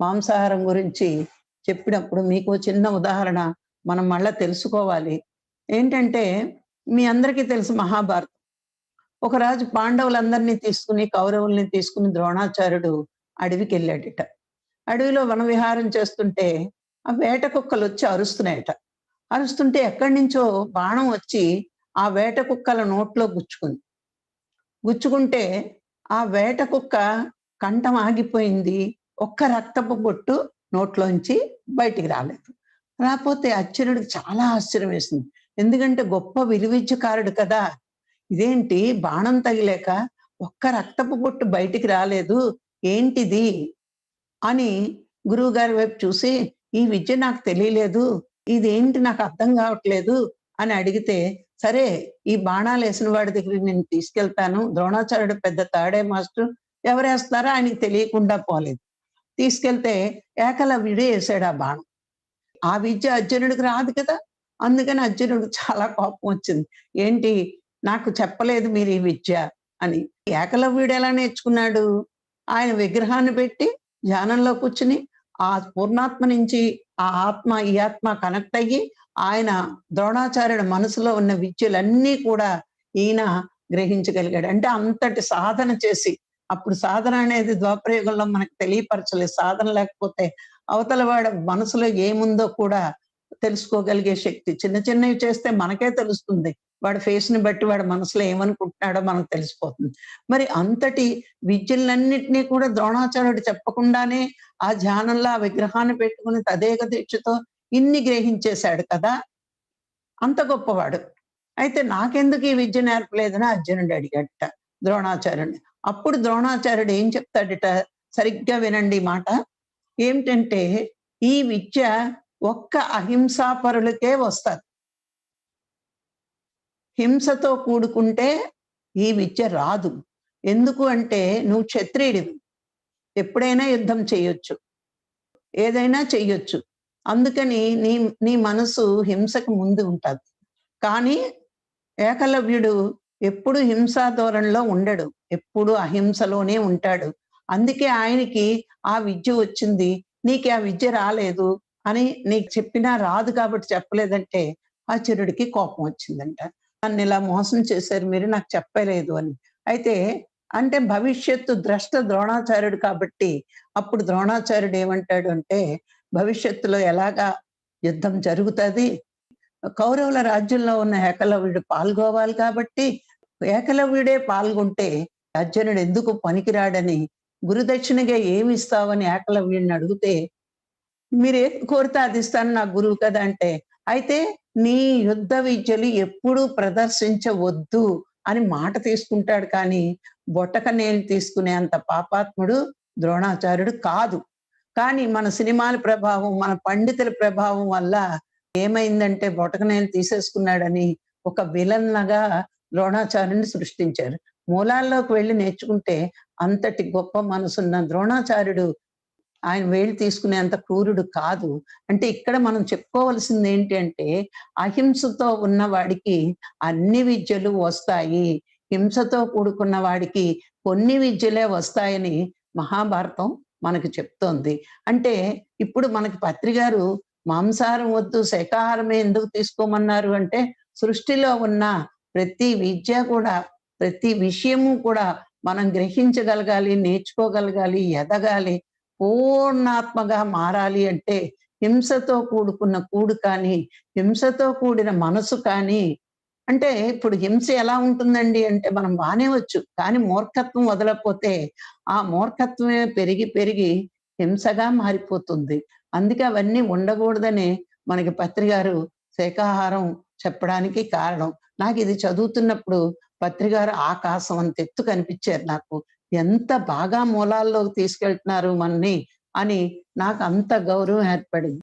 మాంసాహారం గురించి చెప్పినప్పుడు మీకు చిన్న ఉదాహరణ మనం మళ్ళా తెలుసుకోవాలి. ఏంటంటే మీ అందరికీ తెలుసు మహాభారతం. ఒక రాజు పాండవులందరినీ తీసుకుని కౌరవుల్ని తీసుకుని ద్రోణాచార్యుడు అడవికి వెళ్ళాడట అడవిలో వనవిహారం చేస్తుంటే ఆ వేట కుక్కలు వచ్చి అరుస్తున్నాయట. అరుస్తుంటే ఎక్కడి నుంచో బాణం వచ్చి ఆ వేట కుక్కల నోట్లో గుచ్చుకుంది. గుచ్చుకుంటే ఆ వేట కుక్క కంఠం ఆగిపోయింది. ఒక్క రక్తపు బొట్టు నోట్లోంచి బయటికి రాలేదు. రాకపోతే అచ్చురుడికి చాలా ఆశ్చర్యం వేసింది. ఎందుకంటే గొప్ప విలువిద్యకారుడు కదా. ఇదేంటి? బాణం తగిలేక ఒక్క రక్తపు బొట్టు బయటికి రాలేదు. ఏంటిది? అని గురువు గారి వైపు చూసి ఈ విద్య నాకు తెలియలేదు. ఇదేంటి? నాకు అర్థం కావట్లేదు అని అడిగితే సరే ఈ బాణాలు వేసిన వాడి దగ్గరికి నేను తీసుకెళ్తాను. ద్రోణాచార్యుడు పెద్ద తాడే మాస్టర్. ఎవరేస్తారో ఆయనకి తెలియకుండా పోలేదు. తీసుకెళ్తే ఏకల వేసాడు ఆ బాణం. ఆ విద్య అర్జునుడికి రాదు కదా? అందుకని అర్జునుడికి చాలా కోపం వచ్చింది. ఏంటి? నాకు చెప్పలేదు మీరు ఈ విద్య అని. ఏకలవ్యుడు ఎలా నేర్చుకున్నాడు? ఆయన విగ్రహాన్ని పెట్టి ధ్యానంలో కూర్చుని ఆ పూర్ణాత్మ నుంచి ఆ ఆత్మ ఈ ఆత్మ కనెక్ట్ అయ్యి ఆయన ద్రోణాచార్యుడి మనసులో ఉన్న విద్యలన్నీ కూడా ఈయన గ్రహించగలిగాడు. అంటే అంతటి సాధన చేసి అప్పుడు సాధన అనేది ద్వాపరయుగంలో మనకు తెలియపరచలేదు. సాధన లేకపోతే అవతల వాడి మనసులో ఏముందో కూడా తెలుసుకోగలిగే శక్తి. చిన్న చిన్నవి చేస్తే మనకే తెలుస్తుంది. వాడి ఫేస్ని బట్టి వాడి మనసులో ఏమనుకుంటున్నాడో మనకు తెలిసిపోతుంది. మరి అంతటి విద్యలన్నింటినీ కూడా ద్రోణాచార్యుడు చెప్పకుండానే ఆ ధ్యానంలో ఆ విగ్రహాన్ని పెట్టుకుని తదేక దీక్షతో ఇన్ని గ్రహించేశాడు కదా? అంత గొప్పవాడు. అయితే నాకెందుకు ఈ విద్య నేర్పలేదని అర్జునుడు అడిగట ద్రోణాచార్యుడిని అప్పుడు ద్రోణాచార్యుడు ఏం చెప్తాడట? సరిగ్గా వినండి మాట. ఏమిటంటే ఈ విద్య ఒక్క అహింసాపరులకే వస్తారు హింసతో కూడుకుంటే ఈ విద్య రాదు. ఎందుకు అంటే నువ్వు క్షత్రియుడివి. ఎప్పుడైనా యుద్ధం చేయొచ్చు. ఏదైనా చెయ్యొచ్చు. అందుకని నీ నీ మనసు హింసకు ముందు ఉంటుంది. కానీ ఏకలవ్యుడు ఎప్పుడు హింసా ధోరణిలో ఉండడు ఎప్పుడు అహింసలోనే ఉంటాడు. అందుకే ఆయనకి ఆ విద్య వచ్చింది నీకు ఆ విద్య రాలేదు అని నీకు చెప్పినా రాదు కాబట్టి చెప్పలేదంటే ఆచార్యుడికి కోపం వచ్చిందంట. నన్ను ఇలా మోసం చేశారు మీరు నాకు చెప్పలేదు అని. అయితే అంటే భవిష్యత్తు ద్రష్ట ద్రోణాచార్యుడు కాబట్టి అప్పుడు ద్రోణాచార్యుడు ఏమంటాడు అంటే భవిష్యత్తులో ఎలాగా యుద్ధం జరుగుతుంది? కౌరవుల రాజ్యంలో ఉన్న హెకలవుడు పాల్గొవాలి కాబట్టి ఏకలవ్యుడే పాల్గొంటే అర్జునుడు ఎందుకు పనికిరాడని గురుదక్షిణగా ఏమి ఇస్తావని ఏకలవ్యుడిని అడిగితే మీరు కోరితే అది ఇస్తాను నా గురువు కదా అంటే అయితే నీ యుద్ధ విద్యలు ఎప్పుడూ ప్రదర్శించవద్దు అని మాట తీసుకుంటాడు. కానీ బొట్టక నేను తీసుకునే అంత పాపాత్ముడు ద్రోణాచార్యుడు కాదు. కానీ మన సినిమాల ప్రభావం మన పండితుల ప్రభావం వల్ల ఏమైందంటే బొటకనేలు తీసేసుకున్నాడని ఒక విలన్లగా ద్రోణాచార్యుని సృష్టించారు. మూలాల్లోకి వెళ్ళి నేర్చుకుంటే అంతటి గొప్ప మనసున్న ద్రోణాచార్యుడు ఆయన వేళ్ళు తీసుకునేంత క్రూరుడు కాదు. అంటే ఇక్కడ మనం చెప్పుకోవలసింది ఏంటి అంటే అహింసతో ఉన్న వాడికి అన్ని విద్యలు వస్తాయి. హింసతో కూడుకున్న వాడికి కొన్ని విద్యలే వస్తాయని మహాభారతం మనకు చెప్తోంది. అంటే ఇప్పుడు మనకి పత్రిగారు మాంసాహారం వద్దు శాఖాహారమే ఎందుకు తీసుకోమన్నారు అంటే సృష్టిలో ఉన్న ప్రతి విద్య కూడా ప్రతి విషయము కూడా మనం గ్రహించగలగాలి నేర్చుకోగలగాలి ఎదగాలి పూర్ణాత్మగా మారాలి అంటే హింసతో కూడుకున్న కూడు కానీ హింసతో కూడిన మనసు కానీ అంటే ఇప్పుడు హింస ఎలా ఉంటుందండి అంటే మనం మానేవచ్చు కానీ మూర్ఖత్వం వదలకపోతే ఆ మూర్ఖత్వమే పెరిగి పెరిగి హింసగా మారిపోతుంది. అందుకే అవన్నీ ఉండకూడదని మనకి పత్రికారు శాఖాహారం చెప్పడానికి కారణం. నాకు ఇది చదువుతున్నప్పుడు పత్రికారు ఆకాశం అంత ఎత్తు కనిపించారు. నాకు ఎంత బాగా మూలాల్లోకి తీసుకెళ్తున్నారు మనని అని నాకు అంత గౌరవం ఏర్పడింది.